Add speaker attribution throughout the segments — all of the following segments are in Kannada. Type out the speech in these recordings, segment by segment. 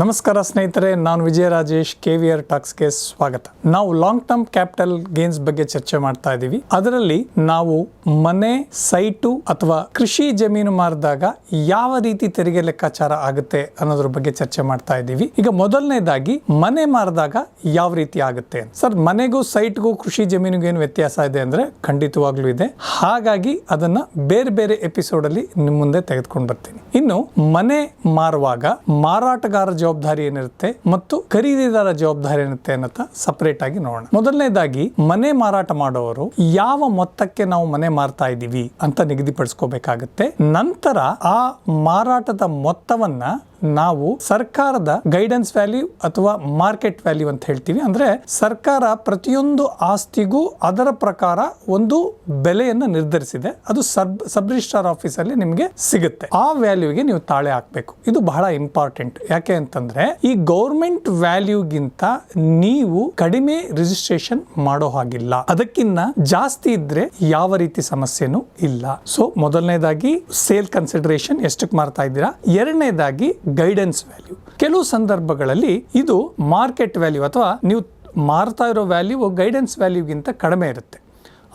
Speaker 1: ನಮಸ್ಕಾರ ಸ್ನೇಹಿತರೆ, ನಾನು Vijaya Rajesh K V R ಟಾಕ್ಸ್ಗೆ ಸ್ವಾಗತ. ನಾವು ಲಾಂಗ್ ಟರ್ಮ್ ಕ್ಯಾಪಿಟಲ್ ಗೇನ್ಸ್ ಬಗ್ಗೆ ಚರ್ಚೆ ಮಾಡ್ತಾ ಇದ್ದೀವಿ ಅದರಲ್ಲಿ ನಾವು ಮನೆ, ಸೈಟು ಅಥವಾ ಕೃಷಿ ಜಮೀನು ಮಾರಿದಾಗ ಯಾವ ರೀತಿ ತೆರಿಗೆ ಲೆಕ್ಕಾಚಾರ ಆಗುತ್ತೆ ಅನ್ನೋದ್ರ ಬಗ್ಗೆ ಚರ್ಚೆ ಮಾಡ್ತಾ ಇದ್ದೀವಿ ಈಗ ಮೊದಲನೇದಾಗಿ ಮನೆ ಮಾರಿದಾಗ ಯಾವ ರೀತಿ ಆಗುತ್ತೆ ಸರ್, ಮನೆಗೂ ಸೈಟ್ಗೂ ಕೃಷಿ ಜಮೀನಿಗೂ ಏನು ವ್ಯತ್ಯಾಸ ಇದೆ ಅಂದ್ರೆ ಖಂಡಿತವಾಗ್ಲೂ ಇದೆ. ಹಾಗಾಗಿ ಅದನ್ನ ಬೇರೆ ಬೇರೆ ಎಪಿಸೋಡ್ ಅಲ್ಲಿ ನಿಮ್ಮ ಮುಂದೆ ತೆಗೆದುಕೊಂಡು ಬರ್ತೀನಿ. ಇನ್ನು ಮನೆ ಮಾರುವಾಗ ಮಾರಾಟಗಾರ ಏನಿರುತ್ತೆ ಮತ್ತು ಖರೀದಿದಾರ ಜವಾಬ್ದಾರಿ ಏನಿರುತ್ತೆ ಅನ್ನತ್ತ ಸಪರೇಟ್ ಆಗಿ ನೋಡೋಣ. ಮೊದಲನೇದಾಗಿ, ಮನೆ ಮಾರಾಟ ಮಾಡುವವರು ಯಾವ ಮೊತ್ತಕ್ಕೆ ನಾವು ಮನೆ ಮಾರ್ತಾ ಇದ್ದೀವಿ ಅಂತ ನಿಗದಿಪಡಿಸ್ಕೋಬೇಕಾಗತ್ತೆ. ನಂತರ ಆ ಮಾರಾಟದ ಮೊತ್ತವನ್ನ ನಾವು ಸರ್ಕಾರದ ಗೈಡೆನ್ಸ್ ವ್ಯಾಲ್ಯೂ ಅಥವಾ ಮಾರ್ಕೆಟ್ ವ್ಯಾಲ್ಯೂ ಅಂತ ಹೇಳ್ತೀವಿ. ಅಂದ್ರೆ ಸರ್ಕಾರ ಪ್ರತಿಯೊಂದು ಆಸ್ತಿಗೂ ಅದರ ಪ್ರಕಾರ ಒಂದು ಬೆಲೆಯನ್ನು ನಿರ್ಧರಿಸಿದೆ. ಅದು ಸಬ್ ಸಬ್ ರಿಜಿಸ್ಟ್ರಾರ್ ಆಫೀಸಲ್ಲಿ ನಿಮಗೆ ಸಿಗುತ್ತೆ. ಆ ವ್ಯಾಲ್ಯೂಗೆ ನೀವು ತಾಳೆ ಹಾಕಬೇಕು. ಇದು ಬಹಳ ಇಂಪಾರ್ಟೆಂಟ್ ಯಾಕೆ ಅಂತಂದ್ರೆ ಈ ಗೌರ್ಮೆಂಟ್ ವ್ಯಾಲ್ಯೂಗಿಂತ ನೀವು ಕಡಿಮೆ ರಿಜಿಸ್ಟ್ರೇಷನ್ ಮಾಡೋ ಹಾಗಿಲ್ಲ. ಅದಕ್ಕಿಂತ ಜಾಸ್ತಿ ಇದ್ರೆ ಯಾವ ರೀತಿ ಸಮಸ್ಯೆನೂ ಇಲ್ಲ. ಸೊ ಮೊದಲನೇದಾಗಿ ಸೇಲ್ ಕನ್ಸಿಡರೇಷನ್ ಎಷ್ಟಕ್ಕೆ ಮಾರ್ತಾ ಇದ್ದೀರಾ? ಎರಡನೇದಾಗಿ ಗೈಡೆನ್ಸ್ ವ್ಯಾಲ್ಯೂ ಕೆಲವು ಸಂದರ್ಭಗಳಲ್ಲಿ ಇದು ಮಾರ್ಕೆಟ್ ವ್ಯಾಲ್ಯೂ ಅಥವಾ ನೀವು ಮಾರ್ತಾ ಇರೋ ವ್ಯಾಲ್ಯೂ ಗೈಡೆನ್ಸ್ ವ್ಯಾಲ್ಯೂಗಿಂತ ಕಡಿಮೆ ಇರುತ್ತೆ.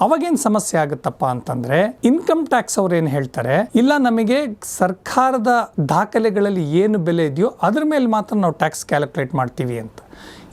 Speaker 1: ಅವಾಗೇನು ಸಮಸ್ಯೆ ಆಗುತ್ತಪ್ಪ ಅಂತಂದರೆ ಇನ್ಕಮ್ ಟ್ಯಾಕ್ಸ್ ಅವ್ರು ಏನು ಹೇಳ್ತಾರೆ, ಇಲ್ಲ ನಮಗೆ ಸರ್ಕಾರದ ದಾಖಲೆಗಳಲ್ಲಿ ಏನು ಬೆಲೆ ಇದೆಯೋ ಅದ್ರ ಮೇಲೆ ಮಾತ್ರ ನಾವು ಟ್ಯಾಕ್ಸ್ ಕ್ಯಾಲ್ಕುಲೇಟ್ ಮಾಡ್ತೀವಿ ಅಂತ.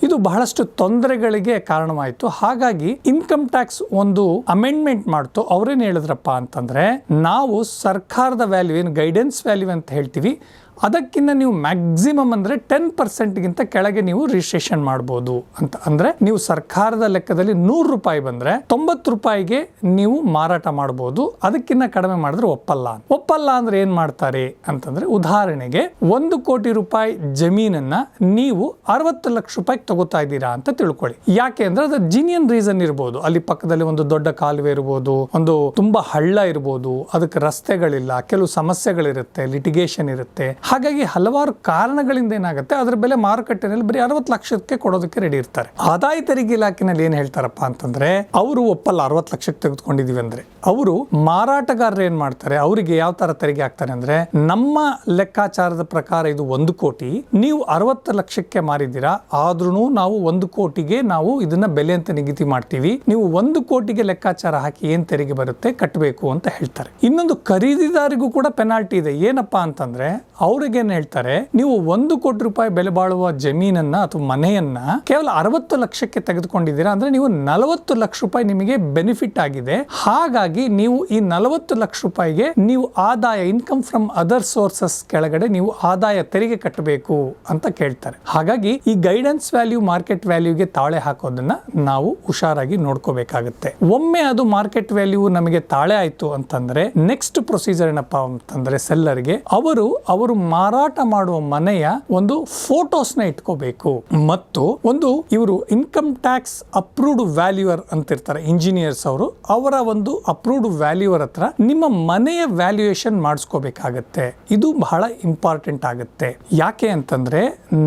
Speaker 1: ಇದು ಬಹಳಷ್ಟು ತೊಂದರೆಗಳಿಗೆ ಕಾರಣವಾಯಿತು. ಹಾಗಾಗಿ ಇನ್ಕಮ್ ಟ್ಯಾಕ್ಸ್ ಒಂದು ಅಮೆಂಡ್ಮೆಂಟ್ ಮಾಡ್ತು. ಅವ್ರೇನು ಹೇಳಿದ್ರಪ್ಪ ಅಂತಂದರೆ, ನಾವು ಸರ್ಕಾರದ ವ್ಯಾಲ್ಯೂ ಏನು ಗೈಡೆನ್ಸ್ ವ್ಯಾಲ್ಯೂ ಅಂತ ಹೇಳ್ತೀವಿ ಅದಕ್ಕಿಂತ ನೀವು ಮ್ಯಾಕ್ಸಿಮಮ್ ಅಂದರೆ ಟೆನ್ ಪರ್ಸೆಂಟ್ಗಿಂತ ಕೆಳಗೆ ನೀವು ರಿಜಿಸ್ಟ್ರೇಷನ್ ಮಾಡ್ಬೋದು ಅಂತ. ಅಂದರೆ ನೀವು ಸರ್ಕಾರದ ಲೆಕ್ಕದಲ್ಲಿ ನೂರು ರೂಪಾಯಿ ಬಂದರೆ ತೊಂಬತ್ತು ರೂಪಾಯಿಗೆ ನೀವು ಮಾರಾಟ ಮಾಡ್ಬೋದು. ಅದಕ್ಕಿಂತ ಕಡಿಮೆ ಮಾಡಿದ್ರೆ ಒಪ್ಪಲ್ಲ ಒಪ್ಪಲ್ಲ ಅಂದ್ರೆ ಏನು ಮಾಡ್ತಾರೆ ಅಂತಂದ್ರೆ ಉದಾಹರಣೆಗೆ ಒಂದು ಕೋಟಿ ರೂಪಾಯಿ ಜಮೀನನ್ನ ನೀವು ಅರವತ್ತು ಲಕ್ಷ ರೂಪಾಯಿಗೆ ತಗೋತಾ ಇದ್ದೀರಾ ಅಂತ ತಿಳ್ಕೊಳ್ಳಿ. ಯಾಕೆ ಅಂದ್ರೆ ಅದು ಜಿನಿಯನ್ ರೀಸನ್ ಇರ್ಬೋದು. ಅಲ್ಲಿ ಪಕ್ಕದಲ್ಲಿ ಒಂದು ದೊಡ್ಡ ಕಾಲುವೆ ಇರ್ಬೋದು, ಒಂದು ತುಂಬಾ ಹಳ್ಳ ಇರ್ಬೋದು, ಅದಕ್ಕೆ ರಸ್ತೆಗಳಿಲ್ಲ, ಕೆಲವು ಸಮಸ್ಯೆಗಳಿರುತ್ತೆ ಲಿಟಿಗೇಷನ್ ಇರುತ್ತೆ. ಹಾಗಾಗಿ ಹಲವಾರು ಕಾರಣಗಳಿಂದ ಏನಾಗುತ್ತೆ? ಅದರ ಬೆಲೆ ಮಾರುಕಟ್ಟೆಯಲ್ಲಿ ಬರೀ ಅರವತ್ತು ಲಕ್ಷಕ್ಕೆ ಕೊಡೋದಕ್ಕೆ ರೆಡಿ ಇರ್ತಾರೆ. ಆದಾಯ ತೆರಿಗೆ ಇಲಾಖೆನಲ್ಲಿ ಏನು ಹೇಳ್ತಾರಪ್ಪ ಅಂತಂದ್ರೆ, ಅವರು ಒಪ್ಪಲ್ಲ ಅರವತ್ತು ಲಕ್ಷಕ್ಕೆ ತೆಗೆದುಕೊಂಡಿದೀವಿ ಅಂದ್ರೆ. ಅವರು ಮಾರಾಟಗಾರರು ಏನ್ ಮಾಡ್ತಾರೆ? ಅವರಿಗೆ ಯಾವ ತರ ತೆರಿಗೆ ಹಾಕ್ತಾರೆ ಅಂದ್ರೆ, ನಮ್ಮ ಲೆಕ್ಕಾಚಾರದ ಪ್ರಕಾರ ಇದು ಒಂದು ಕೋಟಿ, ನೀವು ಅರವತ್ತು ಲಕ್ಷಕ್ಕೆ ಮಾರಿದ್ದೀರಾ ಆದ್ರೂ ನಾವು ಒಂದು ಕೋಟಿಗೆ ನಾವು ಇದನ್ನ ಬೆಲೆ ಅಂತ ನಿಗದಿ ಮಾಡ್ತೀವಿ, ನೀವು ಒಂದು ಕೋಟಿಗೆ ಲೆಕ್ಕಾಚಾರ ಹಾಕಿ ಏನ್ ತೆರಿಗೆ ಬರುತ್ತೆ ಕಟ್ಟಬೇಕು ಅಂತ ಹೇಳ್ತಾರೆ. ಇನ್ನೊಂದು ಖರೀದಿದಾರಿಗೂ ಕೂಡ ಪೆನಾಲ್ಟಿ ಇದೆ. ಏನಪ್ಪಾ ಅಂತಂದ್ರೆ ಅವ್ರಿಗೇನ್ ಹೇಳ್ತಾರೆ, ನೀವು ಒಂದು ಕೋಟಿ ರೂಪಾಯಿ ಬೆಲೆ ಬಾಳುವ ಜಮೀನನ್ನ ಅಥವಾ ಮನೆಯನ್ನ ಕೇವಲ ಅರವತ್ತು ಲಕ್ಷಕ್ಕೆ ತೆಗೆದುಕೊಂಡಿದ್ದೀರಾ ಅಂದ್ರೆ, ನೀವು ನಲವತ್ತು ಲಕ್ಷ ರೂಪಾಯಿ ನಿಮಗೆ ಬೆನಿಫಿಟ್ ಆಗಿದೆ. ಹಾಗಾಗಿ ನೀವು ಈ ನಲವತ್ತು ಲಕ್ಷ ರೂಪಾಯಿಗೆ ನೀವು ಆದಾಯ ಇನ್ಕಮ್ ಫ್ರಮ್ ಅದರ್ ಸೋರ್ಸಸ್ ಕೆಳಗಡೆ ನೀವು ಆದಾಯ ತೆರಿಗೆ ಕಟ್ಟಬೇಕು ಅಂತ ಕೇಳ್ತಾರೆ. ಹಾಗಾಗಿ ಈ ಗೈಡೆನ್ಸ್ ವ್ಯಾಲ್ಯೂ ಮಾರ್ಕೆಟ್ ವ್ಯಾಲ್ಯೂಗೆ ತಾಳೆ ಹಾಕೋದನ್ನ ನಾವು ಹುಷಾರಾಗಿ ನೋಡ್ಕೋಬೇಕಾಗುತ್ತೆ. ಒಮ್ಮೆ ಅದು ಮಾರ್ಕೆಟ್ ವ್ಯಾಲ್ಯೂ ನಮಗೆ ತಾಳೆ ಆಯ್ತು ಅಂತಂದ್ರೆ ನೆಕ್ಸ್ಟ್ ಪ್ರೊಸೀಜರ್ ಏನಪ್ಪಾ ಅಂತಂದ್ರೆ ಸೆಲ್ಲರ್ಗೆ ಅವರು ಅವರು ಮಾರಾಟ ಮಾಡುವ ಮನೆಯ ಒಂದು ಫೋಟೋಸ್ನ ಇಟ್ಕೋಬೇಕು. ಮತ್ತು ಒಂದು ಇವರು ಇನ್ಕಮ್ ಟ್ಯಾಕ್ಸ್ ಅಪ್ರೂವ್ಡ್ ವ್ಯಾಲ್ಯೂಯರ್ ಅಂತ ಇರ್ತಾರೆ ಇಂಜಿನಿಯರ್ಸ್ ಅವರು, ಅವರ ಒಂದು ಅಪ್ರೂವ್ಡ್ ವ್ಯಾಲ್ಯೂವರ್ ಹತ್ರ ನಿಮ್ಮ ಮನೆಯ ವ್ಯಾಲ್ಯೂಯೇಷನ್ ಮಾಡಿಸ್ಕೋಬೇಕಾಗತ್ತೆ. ಇದು ಬಹಳ ಇಂಪಾರ್ಟೆಂಟ್ ಆಗುತ್ತೆ. ಯಾಕೆ ಅಂತಂದ್ರೆ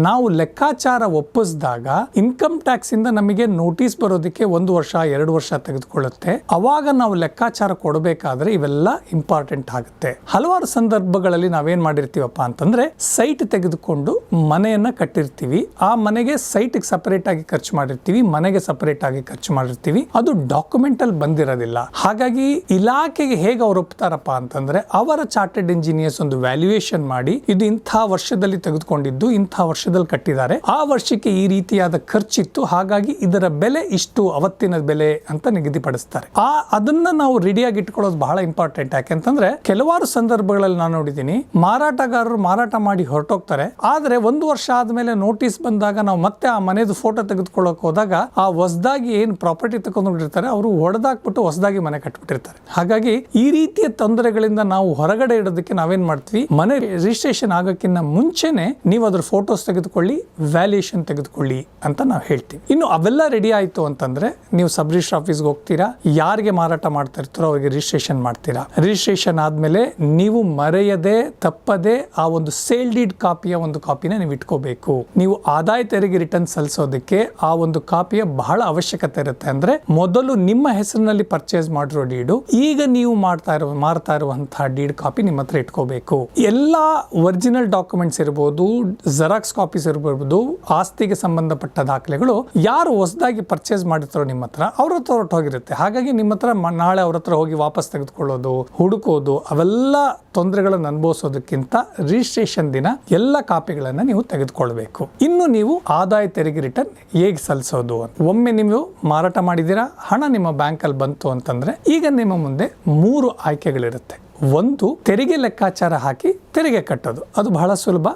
Speaker 1: ನಾವು ಲೆಕ್ಕಾಚಾರ ಒಪ್ಪಿಸಿದಾಗ ಇನ್ಕಮ್ ಟ್ಯಾಕ್ಸ್ ಇಂದ ನಮಗೆ ನೋಟಿಸ್ ಬರೋದಕ್ಕೆ ಒಂದು ವರ್ಷ, ಎರಡು ವರ್ಷ ತೆಗೆದುಕೊಳ್ಳುತ್ತೆ. ಅವಾಗ ನಾವು ಲೆಕ್ಕಾಚಾರ ಕೊಡಬೇಕಾದ್ರೆ ಇವೆಲ್ಲ ಇಂಪಾರ್ಟೆಂಟ್ ಆಗುತ್ತೆ. ಹಲವಾರು ಸಂದರ್ಭಗಳಲ್ಲಿ ನಾವೇನ್ ಮಾಡಿರ್ತೀವಪ್ಪ ಅಂತಂದ್ರೆ ಸೈಟ್ ತೆಗೆದುಕೊಂಡು ಮನೆಯನ್ನ ಕಟ್ಟಿರ್ತೀವಿ. ಆ ಮನೆಗೆ ಸೈಟ್ ಸಪರೇಟ್ ಆಗಿ ಖರ್ಚು ಮಾಡಿರ್ತೀವಿ, ಮನೆಗೆ ಸಪರೇಟ್ ಆಗಿ ಖರ್ಚು ಮಾಡಿರ್ತೀವಿ. ಅದು ಡಾಕ್ಯುಮೆಂಟ್ ಅಲ್ಲಿ ಬಂದಿರೋದಿಲ್ಲ. ಹಾಗಾಗಿ ಇಲಾಖೆಗೆ ಹೇಗೆ ಅವ್ರು ಒಪ್ತಾರಪ್ಪ ಅಂತಂದ್ರೆ ಅವರ ಚಾರ್ಟೆಡ್ ಇಂಜಿನಿಯರ್ಸ್ ಒಂದು ವ್ಯಾಲ್ಯೂಯೇಷನ್ ಮಾಡಿ ಇದು ಇಂಥ ವರ್ಷದಲ್ಲಿ ತೆಗೆದುಕೊಂಡಿದ್ದು, ಇಂಥ ವರ್ಷದಲ್ಲಿ ಕಟ್ಟಿದ್ದಾರೆ. ಆ ವರ್ಷಕ್ಕೆ ಈ ರೀತಿಯಾದ ಖರ್ಚಿತ್ತು. ಹಾಗಾಗಿ ಇದರ ಬೆಲೆ ಇಷ್ಟು, ಅವತ್ತಿನ ಬೆಲೆ ಅಂತ ನಿಗದಿಪಡಿಸ್ತಾರೆ. ಆ, ಅದನ್ನ ನಾವು ರೆಡಿಯಾಗಿ ಇಟ್ಕೊಳ್ಳೋದು ಬಹಳ ಇಂಪಾರ್ಟೆಂಟ್ ಯಾಕೆಂತಂದ್ರೆ ಕೆಲವಾರು ಸಂದರ್ಭಗಳಲ್ಲಿ ನಾನು ನೋಡಿದ್ದೀನಿ, ಮಾರಾಟಗಾರರು ಮಾರಾಟ ಮಾಡಿ ಹೊರಟೋಗ್ತಾರೆ. ಆದ್ರೆ ಒಂದು ವರ್ಷ ಆದ್ಮೇಲೆ ನೋಟಿಸ್ ಬಂದಾಗ ನಾವು ಮತ್ತೆ ಆ ಮನೆದು ಫೋಟೋ ತೆಗೆದುಕೊಳ್ಳೋಕೆ ಹೋದಾಗ ಆ ಹೊಸದಾಗಿ ಏನ್ ಪ್ರಾಪರ್ಟಿ ತಗೊಂಡ್ಬಿಟ್ಟಿರ್ತಾರೆ ಅವರು ಹೊಡೆದಾಕ್ಬಿಟ್ಟು ಹೊಸದಾಗಿ ಮನೆ ಕಟ್ಬಿಟ್ಟಿರ್ತಾರೆ. ಹಾಗಾಗಿ ಈ ರೀತಿಯ ತೊಂದರೆಗಳಿಂದ ನಾವು ಹೊರಗಡೆ ಇಡೋದಕ್ಕೆ ನಾವೇನ್ ಮಾಡ್ತೀವಿ? ಮನೆ ರಿಜಿಸ್ಟ್ರೇಷನ್ ಆಗೋಕ್ಕಿಂತ ಮುಂಚೆನೆ ನೀವು ಅದ್ರ ಫೋಟೋಸ್ ತೆಗೆದುಕೊಳ್ಳಿ ವ್ಯಾಲ್ಯೂಯೇಷನ್ ತೆಗೆದುಕೊಳ್ಳಿ ಅಂತ ನಾವು ಹೇಳ್ತೀವಿ. ಇನ್ನು ಅವೆಲ್ಲ ರೆಡಿ ಆಯ್ತು ಅಂತಂದ್ರೆ ನೀವು ಸಬ್ ರಿಜಿಸ್ಟರ್ ಆಫೀಸ್ಗೆ ಹೋಗ್ತೀರಾ? ಯಾರಿಗೆ ಮಾರಾಟ ಮಾಡ್ತಾ ಇರ್ತಾರೋ ಅವರಿಗೆ ರಿಜಿಸ್ಟ್ರೇಷನ್ ಮಾಡ್ತೀರಾ? ರಿಜಿಸ್ಟ್ರೇಷನ್ ಆದ್ಮೇಲೆ ನೀವು ಮರೆಯದೆ, ತಪ್ಪದೆ ಆ ಒಂದು ಸೇಲ್ ಡೀಡ್ ಕಾಪಿಯ ಒಂದು ಕಾಪಿನ ನೀವು ಇಟ್ಕೋಬೇಕು. ನೀವು ಆದಾಯ ತೆರಿಗೆ ರಿಟರ್ನ್ ಸಲ್ಲಿಸೋದಕ್ಕೆ ಆ ಒಂದು ಕಾಪಿಯ ಬಹಳ ಅವಶ್ಯಕತೆ ಇರುತ್ತೆ. ಅಂದ್ರೆ ಮೊದಲು ನಿಮ್ಮ ಹೆಸರಿನಲ್ಲಿ ಪರ್ಚೇಸ್ ಮಾಡಿರೋ ಡೀಡು ಡೀಡು ಈಗ ನೀವು ಮಾಡ್ತಾ ಇರುವ, ಮಾರ್ತಾ ಇರುವಂತಹ ಡೀಡ್ ಕಾಪಿ ನಿಮ್ಮ ಹತ್ರ ಇಟ್ಕೋಬೇಕು. ಎಲ್ಲ ಒರಿಜಿನಲ್ ಡಾಕ್ಯುಮೆಂಟ್ಸ್ ಇರ್ಬೋದು ಜೆರಾಕ್ಸ್ ಕಾಪೀಸ್ ಇರ್ಬೋದು, ಆಸ್ತಿಗೆ ಸಂಬಂಧಪಟ್ಟ ದಾಖಲೆಗಳು ಯಾರು ಹೊಸದಾಗಿ ಪರ್ಚೇಸ್ ಮಾಡಿರ್ತಾರೋ ನಿಮ್ಮ ಹತ್ರ ಅವ್ರ ಹತ್ರ ಹೊರಟೋಗಿರುತ್ತೆ. ಹಾಗಾಗಿ ನಿಮ್ಮ ಹತ್ರ ನಾಳೆ ಅವ್ರ ಹತ್ರ ಹೋಗಿ ವಾಪಸ್ ತೆಗೆದುಕೊಳ್ಳೋದು, ಹುಡುಕೋದು, ಅವೆಲ್ಲ ತೊಂದರೆಗಳನ್ನು ಅನುಭವಿಸೋದಕ್ಕಿಂತ ರಿಜಿಸ್ಟ್ರೇಷನ್ ದಿನ ಎಲ್ಲ ಕಾಪಿಗಳನ್ನು ನೀವು ತೆಗೆದುಕೊಳ್ಬೇಕು. ಇನ್ನು ನೀವು ಆದಾಯ ತೆರಿಗೆ ರಿಟರ್ನ್ ಹೇಗೆ ಸಲ್ಲಿಸೋದು ಒಮ್ಮೆ ನೀವು ಮಾರಾಟ ಮಾಡಿದ್ದೀರಾ, ಹಣ ನಿಮ್ಮ ಬ್ಯಾಂಕಲ್ಲಿ ಬಂತು ಅಂತಂದ್ರೆ ಈಗ ನಿಮ್ಮ ಮುಂದೆ ಮೂರು ಆಯ್ಕೆಗಳಿರುತ್ತೆ. ಒಂದು, ತೆರಿಗೆ ಲೆಕ್ಕಾಚಾರ ಹಾಕಿ ತೆರಿಗೆ ಕಟ್ಟೋದು. ಅದು ಬಹಳ ಸುಲಭ.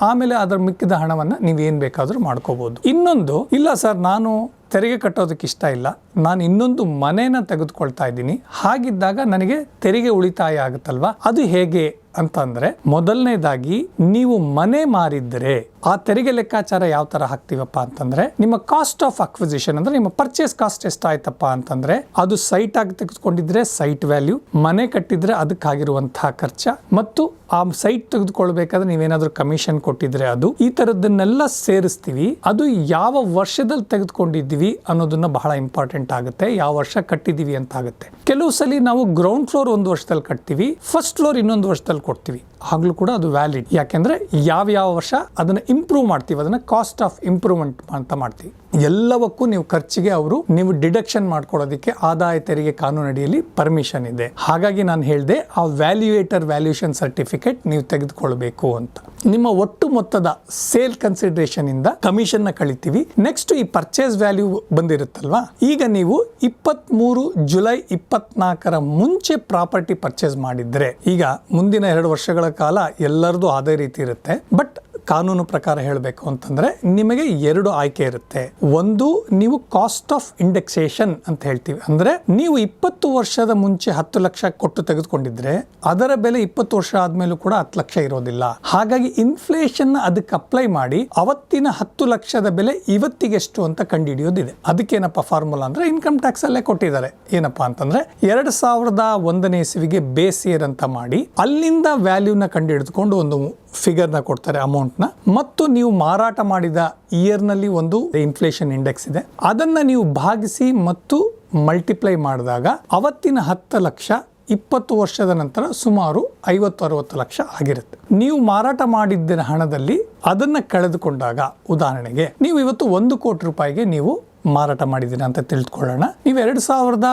Speaker 1: ಆಮೇಲೆ ಅದರ ಮಿಕ್ಕಿದ ಹಣವನ್ನು ನೀವು ಏನು ಬೇಕಾದರೂ ಮಾಡ್ಕೋಬಹುದು ಇನ್ನೊಂದು, ಇಲ್ಲ ಸರ್, ನಾನು ತೆರಿಗೆ ಕಟ್ಟೋದಕ್ಕೆ ಇಷ್ಟ ಇಲ್ಲ. ನಾನು ಇನ್ನೊಂದು ಮನೇನ ತೆಗೆದುಕೊಳ್ತಾ ಇದ್ದೀನಿ. ಹಾಗಿದ್ದಾಗ ನನಗೆ ತೆರಿಗೆ ಉಳಿತಾಯ ಆಗುತ್ತಲ್ವಾ? ಅದು ಹೇಗೆ ಅಂತಂದರೆ ಮೊದಲನೇದಾಗಿ ನೀವು ಮನೆ ಮಾರಿದ್ರೆ ಆ ತೆರಿಗೆ ಲೆಕ್ಕಾಚಾರ ಯಾವ ತರ ಹಾಕ್ತೀವಪ್ಪ ಅಂತಂದ್ರೆ, ನಿಮ್ಮ ಕಾಸ್ಟ್ ಆಫ್ ಅಕ್ವಿಸಿಷನ್ ಅಂದ್ರೆ ನಿಮ್ಮ ಪರ್ಚೇಸ್ ಕಾಸ್ಟ್ ಎಷ್ಟಾಯ್ತಪ್ಪ ಅಂತಂದ್ರೆ, ಅದು ಸೈಟ್ ಆಗಿ ತೆಗೆದುಕೊಂಡಿದ್ರೆ ಸೈಟ್ ವ್ಯಾಲ್ಯೂ ಮನೆ ಕಟ್ಟಿದ್ರೆ ಅದಕ್ಕಾಗಿರುವಂತಹ ಖರ್ಚ, ಮತ್ತು ಆ ಸೈಟ್ ತೆಗೆದುಕೊಳ್ಬೇಕಾದ್ರೆ ನೀವೇನಾದ್ರೂ ಕಮಿಷನ್ ಕೊಟ್ಟಿದ್ರೆ ಅದು, ಈ ತರದನ್ನೆಲ್ಲ ಸೇರಿಸ್ತೀವಿ. ಅದು ಯಾವ ವರ್ಷದಲ್ಲಿ ತೆಗೆದುಕೊಂಡಿದ್ದೀವಿ ಅನ್ನೋದನ್ನ ಬಹಳ ಇಂಪಾರ್ಟೆಂಟ್ ಆಗುತ್ತೆ. ಯಾವ ವರ್ಷ ಕಟ್ಟಿದೀವಿ ಅಂತ ಆಗುತ್ತೆ ಕೆಲವು ಸಲ ನಾವು ಗ್ರೌಂಡ್ ಫ್ಲೋರ್ ಒಂದು ವರ್ಷದಲ್ಲಿ ಕಟ್ತೀವಿ ಫಸ್ಟ್ ಫ್ಲೋರ್ ಇನ್ನೊಂದು ವರ್ಷದಲ್ಲಿ ಕೊಡ್ತೀವಿ. ಆಗ್ಲೂ ಕೂಡ ಅದು ವ್ಯಾಲಿಡ್ ಯಾಕೆಂದರೆ ಯಾವ ಯಾವ ವರ್ಷ ಅದನ್ನು ಇಂಪ್ರೂವ್ ಮಾಡ್ತೀವಿ, ಅದನ್ನು ಕಾಸ್ಟ್ ಆಫ್ ಇಂಪ್ರೂವ್ಮೆಂಟ್ ಅಂತ ಮಾಡ್ತೀವಿ. ಎಲ್ಲವಕ್ಕೂ ನೀವು ಖರ್ಚಿಗೆ ಅವರು ನೀವು ಡಿಡಕ್ಷನ್ ಮಾಡ್ಕೊಳ್ಳೋದಕ್ಕೆ ಆದಾಯ ತೆರಿಗೆ ಕಾನೂನಡಿಯಲ್ಲಿ ಪರ್ಮಿಷನ್ ಇದೆ. ಹಾಗಾಗಿ ನಾನು ಹೇಳಿದೆ, ಆ ವ್ಯಾಲ್ಯೂಯೇಟರ್ ವ್ಯಾಲ್ಯೂಷನ್ ಸರ್ಟಿಫಿಕೇಟ್ ನೀವು ತೆಗೆದುಕೊಳ್ಬೇಕು ಅಂತ. ನಿಮ್ಮ ಒಟ್ಟು ಮೊತ್ತದ ಸೇಲ್ ಕನ್ಸಿಡರೇಷನ್ ಇಂದ ಕಮಿಷನ್ನ ಕಳಿತೀವಿ. ನೆಕ್ಸ್ಟ್ ಈ ಪರ್ಚೇಸ್ ವ್ಯಾಲ್ಯೂ ಬಂದಿರುತ್ತಲ್ವಾ? ಈಗ ನೀವು ಇಪ್ಪತ್ತ್ ಮೂರು ಜುಲೈ ಇಪ್ಪತ್ನಾಲ್ಕರ ಮುಂಚೆ ಪ್ರಾಪರ್ಟಿ ಪರ್ಚೇಸ್ ಮಾಡಿದ್ರೆ, ಈಗ ಮುಂದಿನ ಎರಡು ವರ್ಷಗಳ ಕಾಲ ಎಲ್ಲರದು ಅದೇ ರೀತಿ ಇರುತ್ತೆ. ಬಟ್ ಕಾನೂನು ಪ್ರಕಾರ ಹೇಳಬೇಕು ಅಂತಂದ್ರೆ ನಿಮಗೆ ಎರಡು ಆಯ್ಕೆ ಇರುತ್ತೆ. ಒಂದು, ನೀವು ಕಾಸ್ಟ್ ಆಫ್ ಇಂಡೆಕ್ಸೇಷನ್ ಅಂತ ಹೇಳ್ತೀವಿ. ಅಂದ್ರೆ ನೀವು ಇಪ್ಪತ್ತು ವರ್ಷದ ಮುಂಚೆ ಹತ್ತು ಲಕ್ಷ ಕೊಟ್ಟು ತೆಗೆದುಕೊಂಡಿದ್ರೆ ಅದರ ಬೆಲೆ ಇಪ್ಪತ್ತು ವರ್ಷ ಆದ್ಮೇಲೂ ಕೂಡ ಹತ್ತು ಲಕ್ಷ ಇರೋದಿಲ್ಲ. ಹಾಗಾಗಿ ಇನ್ಫ್ಲೇಷನ್ ಅದಕ್ಕೆ ಅಪ್ಲೈ ಮಾಡಿ ಅವತ್ತಿನ ಹತ್ತು ಲಕ್ಷದ ಬೆಲೆ ಇವತ್ತಿಗೆಷ್ಟು ಅಂತ ಕಂಡುಹಿಡಿಯೋದಿದೆ. ಅದಕ್ಕೇನಪ್ಪ ಫಾರ್ಮುಲಾ ಅಂದ್ರೆ ಇನ್ಕಮ್ ಟ್ಯಾಕ್ಸ್ ಅಲ್ಲೇ ಕೊಟ್ಟಿದ್ದಾರೆ. ಏನಪ್ಪಾ ಅಂತಂದ್ರೆ ಎರಡ್ ಸಾವಿರದ ಒಂದನೇ ಇಸವಿಗೆ ಬೇಸ್ ಇಯರ್ ಅಂತ ಮಾಡಿ ಅಲ್ಲಿಂದ ವ್ಯಾಲ್ಯೂನ ಕಂಡು ಹಿಡಿದುಕೊಂಡು ಒಂದು ಫಿಗರ್ನ ಕೊಡ್ತಾರೆ ಅಮೌಂಟ್ನ ಮತ್ತು ನೀವು ಮಾರಾಟ ಮಾಡಿದ ಇಯರ್ನಲ್ಲಿ ಒಂದು ಇನ್ಫ್ಲೇಷನ್ ಇಂಡೆಕ್ಸ್ ಇದೆ. ಅದನ್ನ ನೀವು ಭಾಗಿಸಿ ಮತ್ತು ಮಲ್ಟಿಪ್ಲೈ ಮಾಡಿದಾಗ ಅವತ್ತಿನ ಹತ್ತು ಲಕ್ಷ ಇಪ್ಪತ್ತು ವರ್ಷದ ನಂತರ ಸುಮಾರು ಐವತ್ತು ಅರವತ್ತು ಲಕ್ಷ ಆಗಿರುತ್ತೆ. ನೀವು ಮಾರಾಟ ಮಾಡಿದ್ದ ಹಣದಲ್ಲಿ ಅದನ್ನ ಕಳೆದುಕೊಂಡಾಗ ಉದಾಹರಣೆಗೆ ನೀವು ಇವತ್ತು ಒಂದು ಕೋಟಿ ರೂಪಾಯಿಗೆ ನೀವು ಮಾರಾಟ ಮಾಡಿದ್ದೀನಿ ಅಂತ ತಿಳ್ಕೊಳ್ಳೋಣ. ನೀವು ಎರಡು ಸಾವಿರದ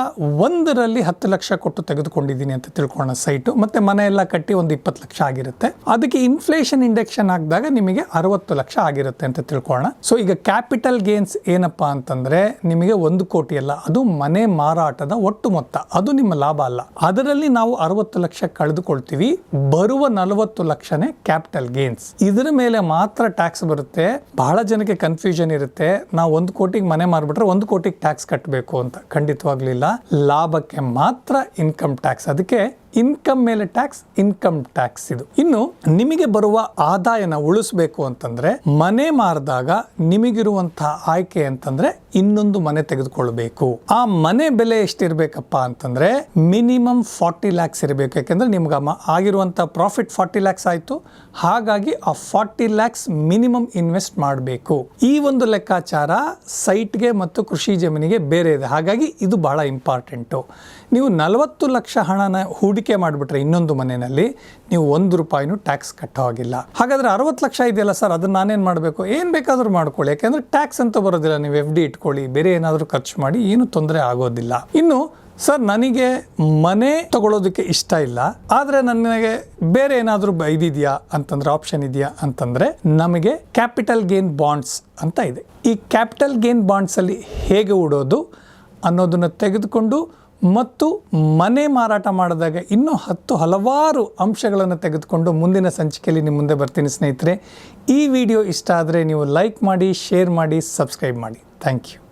Speaker 1: ಒಂದರಲ್ಲಿ ಹತ್ತು ಲಕ್ಷ ಕೊಟ್ಟು ತೆಗೆದುಕೊಂಡಿದ್ದೀನಿ ಅಂತ ತಿಳ್ಕೊಳ್ಳೋಣ ಸೈಟು. ಮತ್ತೆ ಮನೆ ಎಲ್ಲ ಕಟ್ಟಿ ಒಂದು ಇಪ್ಪತ್ತು ಲಕ್ಷ ಆಗಿರುತ್ತೆ. ಅದಕ್ಕೆ ಇನ್ಫ್ಲೇಷನ್ ಇಂಡೆಕ್ಷನ್ ಹಾಕಿದಾಗ ನಿಮಗೆ ಅರವತ್ತು ಲಕ್ಷ ಆಗಿರುತ್ತೆ ಅಂತ ತಿಳ್ಕೊಳ್ಳೋಣ. ಸೊ ಈಗ ಕ್ಯಾಪಿಟಲ್ ಗೇನ್ಸ್ ಏನಪ್ಪಾ ಅಂತಂದ್ರೆ ನಿಮಗೆ ಒಂದು ಕೋಟಿ ಅಲ್ಲ, ಅದು ಮನೆ ಮಾರಾಟದ ಒಟ್ಟು ಮೊತ್ತ. ಅದು ನಿಮ್ಮ ಲಾಭ ಅಲ್ಲ. ಅದರಲ್ಲಿ ನಾವು ಅರವತ್ತು ಲಕ್ಷ ಕಳೆದುಕೊಳ್ತೀವಿ. ಬರುವ ನಲವತ್ತು ಲಕ್ಷನೇ ಕ್ಯಾಪಿಟಲ್ ಗೇನ್ಸ್ ಇದರ ಮೇಲೆ ಮಾತ್ರ ಟ್ಯಾಕ್ಸ್ ಬರುತ್ತೆ. ಬಹಳ ಜನಕ್ಕೆ ಕನ್ಫ್ಯೂಷನ್ ಇರುತ್ತೆ. ನಾವು ಒಂದು ಕೋಟಿಗೆ ಮನೆ ಮಾರ್ಬಿಟ್ರೆ ಒಂದು ಕೋಟಿಗೆ ಟ್ಯಾಕ್ಸ್ ಕಟ್ಟಬೇಕು ಅಂತ. ಖಂಡಿತವಾಗ್ಲಿಲ್ಲ ಲಾಭಕ್ಕೆ ಮಾತ್ರ ಇನ್ಕಮ್ ಟ್ಯಾಕ್ಸ್ ಅದಕ್ಕೆ ಇನ್ಕಮ್ ಮೇಲೆ ಟ್ಯಾಕ್ಸ್, ಇನ್ಕಮ್ ಟ್ಯಾಕ್ಸ್ ಇದು. ಇನ್ನು ನಿಮಗೆ ಬರುವ ಆದಾಯನ ಉಳಿಸಬೇಕು ಅಂತಂದ್ರೆ ಮನೆ ಮಾರಿದಾಗ ನಿಮಗಿರುವಂತಹ ಆಯ್ಕೆ ಅಂತಂದ್ರೆ ಇನ್ನೊಂದು ಮನೆ ತೆಗೆದುಕೊಳ್ಬೇಕು. ಆ ಮನೆ ಬೆಲೆ ಎಷ್ಟಿರ್ಬೇಕಪ್ಪ ಅಂತಂದ್ರೆ ಮಿನಿಮಮ್ ಫಾರ್ಟಿ ಲ್ಯಾಕ್ಸ್ ಇರಬೇಕು. ಯಾಕೆಂದ್ರೆ ನಿಮ್ಗೆ ಆಗಿರುವಂತಹ ಪ್ರಾಫಿಟ್ ಫಾರ್ಟಿ ಲ್ಯಾಕ್ಸ್ ಆಯ್ತು. ಹಾಗಾಗಿ ಆ ಫಾರ್ಟಿ ಲ್ಯಾಕ್ಸ್ ಮಿನಿಮಮ್ ಇನ್ವೆಸ್ಟ್ ಮಾಡಬೇಕು. ಈ ಒಂದು ಲೆಕ್ಕಾಚಾರ ಸೈಟ್ಗೆ ಮತ್ತು ಕೃಷಿ ಜಮೀನಿಗೆ ಬೇರೆ ಇದೆ. ಹಾಗಾಗಿ ಇದು ಬಹಳ ಇಂಪಾರ್ಟೆಂಟು. ನೀವು ನಲವತ್ತು ಲಕ್ಷ ಹಣನ ಹೂಡಿಕೆ ಮಾಡಿಬಿಟ್ರೆ ಇನ್ನೊಂದು ಮನೆಯಲ್ಲಿ ನೀವು ಒಂದು ರೂಪಾಯಿನೂ ಟ್ಯಾಕ್ಸ್ ಕಟ್ಟೋ ಹಾಗಿಲ್ಲ. ಹಾಗಾದರೆ ಅರವತ್ತು ಲಕ್ಷ ಇದೆಯಲ್ಲ ಸರ್ ಅದನ್ನು ನಾನೇನು ಮಾಡಬೇಕು? ಏನು ಬೇಕಾದರೂ ಮಾಡ್ಕೊಳ್ಳಿ. ಯಾಕೆಂದರೆ ಟ್ಯಾಕ್ಸ್ ಅಂತ ಬರೋದಿಲ್ಲ. ನೀವು ಎಫ್ ಡಿ ಇಟ್ಕೊಳ್ಳಿ, ಬೇರೆ ಏನಾದರೂ ಖರ್ಚು ಮಾಡಿ ಏನು ತೊಂದರೆ ಆಗೋದಿಲ್ಲ. ಇನ್ನು ಸರ್ ನನಗೆ ಮನೆ ತಗೊಳ್ಳೋದಕ್ಕೆ ಇಷ್ಟ ಇಲ್ಲ. ಆದರೆ ನನಗೆ ಬೇರೆ ಏನಾದರೂ ಇದೆಯಾ ಅಂತಂದ್ರೆ ಆಪ್ಷನ್ ಇದೆಯಾ ಅಂತಂದರೆ ನಮಗೆ ಕ್ಯಾಪಿಟಲ್ ಗೇನ್ ಬಾಂಡ್ಸ್ ಅಂತ ಇದೆ. ಈ ಕ್ಯಾಪಿಟಲ್ ಗೇನ್ ಬಾಂಡ್ಸಲ್ಲಿ ಹೇಗೆ ಉಡೋದು ಅನ್ನೋದನ್ನು ತೆಗೆದುಕೊಂಡು ಮತ್ತು ಮನೆ ಮಾರಾಟ ಮಾಡಿದಾಗ ಇನ್ನೂ ಹತ್ತು ಹಲವಾರು ಅಂಶಗಳನ್ನು ತೆಗೆದುಕೊಂಡು ಮುಂದಿನ ಸಂಚಿಕೆಯಲ್ಲಿ ನಿಮ್ಮ ಮುಂದೆ ಬರ್ತೀನಿ ಸ್ನೇಹಿತರೆ. ಈ ವಿಡಿಯೋ ಇಷ್ಟ ಆದರೆ ನೀವು ಲೈಕ್ ಮಾಡಿ, ಶೇರ್ ಮಾಡಿ, ಸಬ್ಸ್ಕ್ರೈಬ್ ಮಾಡಿ. Thank you.